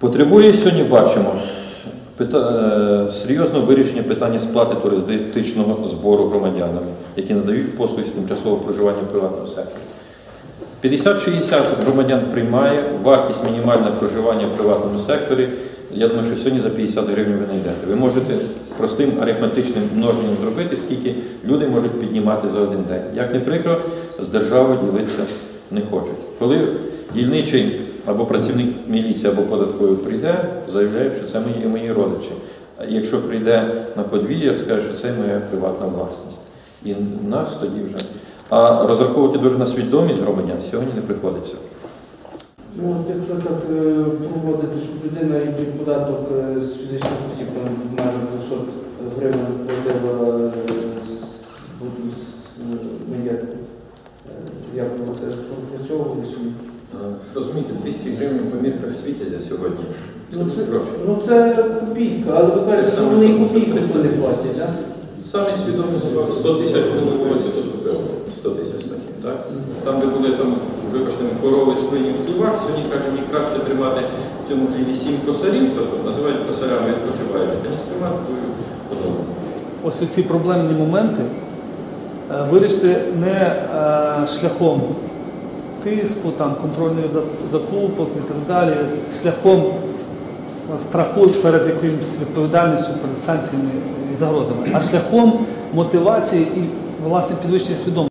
Потребує сьогодні, бачимо, е, серйозного вирішення питання сплати туристичного збору громадянами, які надають послуги з тимчасового проживання в приватному секторі. 50-60 громадян приймає, вартість мінімальне проживання в приватному секторі. Я думаю, що сьогодні за 50 гривень ви знайдете. Ви можете простим арифметичним множенням зробити, скільки люди можуть піднімати за один день. Як не прикро, з державою ділитися не хочуть. Коли дільничий або працівник міліції або податкової прийде, заявляє, що це мої, мої родичі. А якщо прийде на подвір'я, скаже, що це моя приватна власність. І в нас тоді вже. А розраховувати дуже на свідомість громадян сьогодні не приходиться. Ну, якщо так е, проводити, щоб людина який податок е, з фізичних осіб там в межах 200 гривень платила е, з з маєтку, е, як воно це пропрацьовувалося? Розумієте, 200 гривень по мірках світяться сьогодні. Це Ну це, ну це копійка, але ви кажете, що вони і копійку не платять, так? Самі свідомі 100 тисяч висловується доступило. 100 тисяч таких, так? Там, де були там, вибачте, корови, свині в хлівах, сьогодні кажуть, мені краще тримати в цьому хліві сім косарів, тобто називають косарями відпочивають, аніж тримати твою подобу. ось ці проблемні моменти е, вирішити не е, шляхом тиску, там, контрольних закупок і так далі, шляхом страху перед якоюсь відповідальністю, перед санкціями і загрозами, а шляхом мотивації і власне підвищення свідомості.